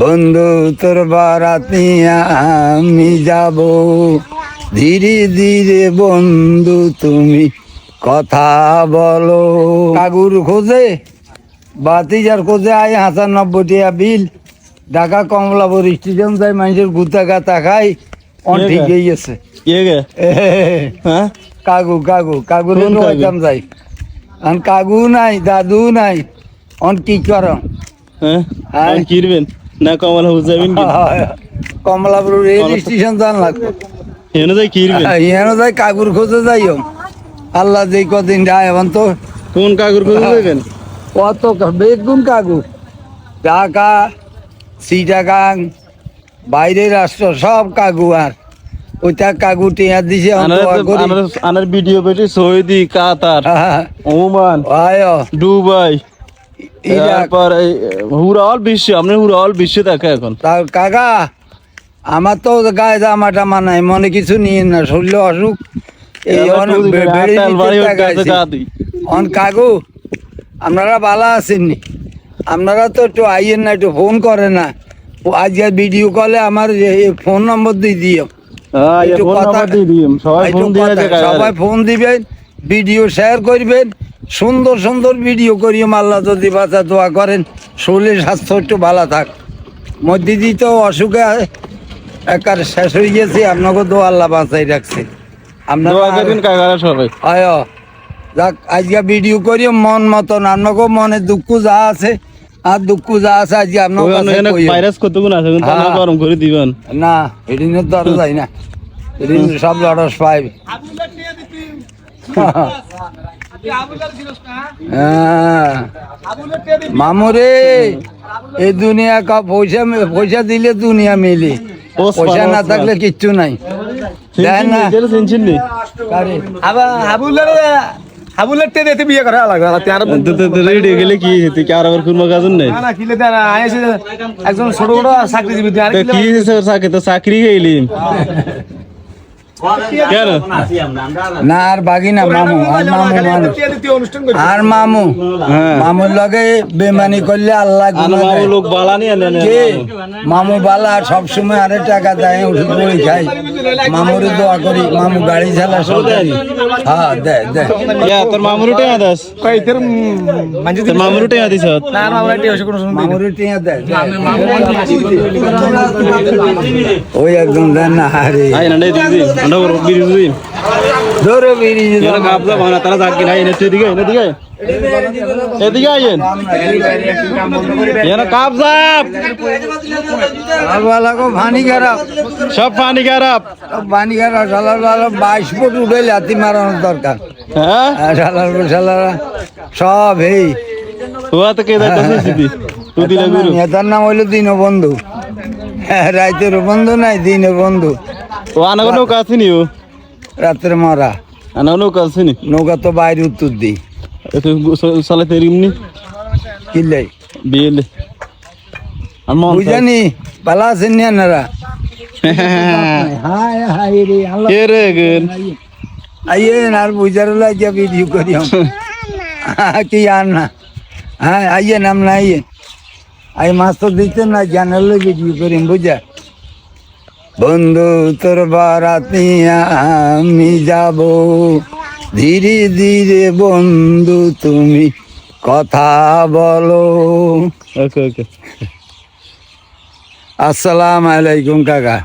বন্ধু তোর বারাত আমি যাব। ধীরে ধীরে বন্ধু তুমি কথা বলো। কাগুর খোঁজে বাতিজার খোঁজে আয় হাসান নব্বই টিয়া বিল। ঢাকা কমলাপুর স্টেডিয়াম যায় মানুষের গুতা গাতা খাই। অন কে ঠিক গা? আছে হ্যাঁ? কাগু কাগু কাগু কোন কাগু? হইতাম যাই। কাগু নাই দাদু নাই। অন কি কর? হ্যাঁ? হ্যাঁ। না কমল হাউস যাবেন কি? কমলাপুর রেল স্টেশন জান লাগবে এনে যাই কিরবেন? ইহানো যাই কাগুর খোঁজে যাইও। আল্লাহ যেই কদিন যায় এখন তো। কোন কাগর খুঁজে যাবেন? কত বেগুন কাগু ঢাকা সিটাগাং বাইরের রাষ্ট্র সব কাগু আর। ওইটা কাগু টিয়া দিছে আনার ভিডিও পেটে সৌদি কাতার হ্যাঁ, ওমান দুবাই। তারপর হুরা অল বিশ্ব আপনি হুরা অল বিশ্ব দেখে এখন। কাকা আমার তো গায়ে জামা টামা নাই মনে কিছু নিয়ে না শরীর অসুখ। অন কাকু আপনারা ভালো আছেননি আপনারা তো একটু আইয়েন না একটু ফোন করে না। আজকে ভিডিও কলে আমার ফোন নম্বর দিয়ে দিও। হ্যাঁ একটু কথা- সবাই ফোন দিবেন ভিডিও শেয়ার করবেন। সুন্দর সুন্দর ভিডিও করিও মাল্লা যদি বাঁচা দোয়া করেন শরীরের স্বাস্থ্য একটু ভালো থাক মধ্যে তো অসুখে একার শেষ হয়ে গেছে আপনাকে দোয়া আল্লাহ বাঁচাই রাখছে আপনারা দোয়া করবেন কাকারা সবাই আয় যাক আজকে ভিডিও করিও মন মতন আপনাকে মনে দুঃখ যা আছে আর দুঃখ যা আছে আজকে আপনার ওই কাছে এখানে কইও। ভাইরাস কতগুণ আছে কিন্তু হ্যাঁ। গরম করে দিবেন না এদিনের তো আরও যায় না এদিন সব লড়স পাইবে। মামুরে এই দুনিয়া কা পয়সা পয়সা দিলে দুনিয়া মিলে। পয়সা না থাকলে কিচ্ছু নাই। দেয় না? চিনছেন নি? কারে? হাবুলের হাবুলের তে দিতে বিয়ে করা লাগবে তার রেডি গেলে কি? কি আর আবার কোনো কাজ নেই? না না কিলে দেন আইসে একজন ছোট বড় চাকরিজীবী আর কি হয়েছে ওর চাকরি তো চাকরি গেলি কেন না আর বাগি না মামু আর মামু মানুষ আর মামু হ্যাঁ মামুর লগে বেমানি করলে আল্লাহ আর লোক মামু বালা সব সময় আরে টাকা দেয় ওষুধ করে খাই মামুরে দোয়া করি মামু গাড়ি চালা সরকারি হ্যাঁ দে দে তোর মামুর টেয়া দাস তোর মামুর টেয়া দিছ না না টিয়া কোনো শুনুন মামুরে টিয়া দে। ওই একদম দেন না হারে আই না দেই দিদি আন্ডা বড় বিরি দিদি ধরো বেরি এরা গাবলা ভাঙা তারা জাকি নাই না এদিকে আইন এরা কাপ কো ভানি খারাপ। সব পানি খারাপ। ভানি খারাপ সালার বালা ফুট উঠে লাতি মারানোর দরকার। হ্যাঁ? সালার সালারা সব এই। ওয়া তো কে দেখছিস দিদি তুই দিলে গুরু। নেতার নাম হইল দীনবন্ধু। হ্যাঁ, রাইতের বন্ধু নাই দিনের বন্ধু ও আনাগো নৌকা আসিনি ও? রাত্রে মরা। আনাগো নৌকা আসিনি নৌকা তো বাইরে উত্তর দিই। সালে তেরিমনি কিনলে বিয়েলে আর বুঝানি পালা আছেন নি আপনারা? হায় হায় রে আল্লাহ। রে গেন আইয়েন আর বুঝার লাগিয়া ভিডিও করি কি আর না? হ্যাঁ আইয়েন আমরা আইয়েন। আই মাছ তো দিতেন না জানালে ভিডিও করি বুঝা? বন্ধু তোর বারাতি আমি যাব। ধীরে ধীরে বন্ধু তুমি কথা বলো। ওকে ওকে। আসসালাম আলাইকুম কাকা।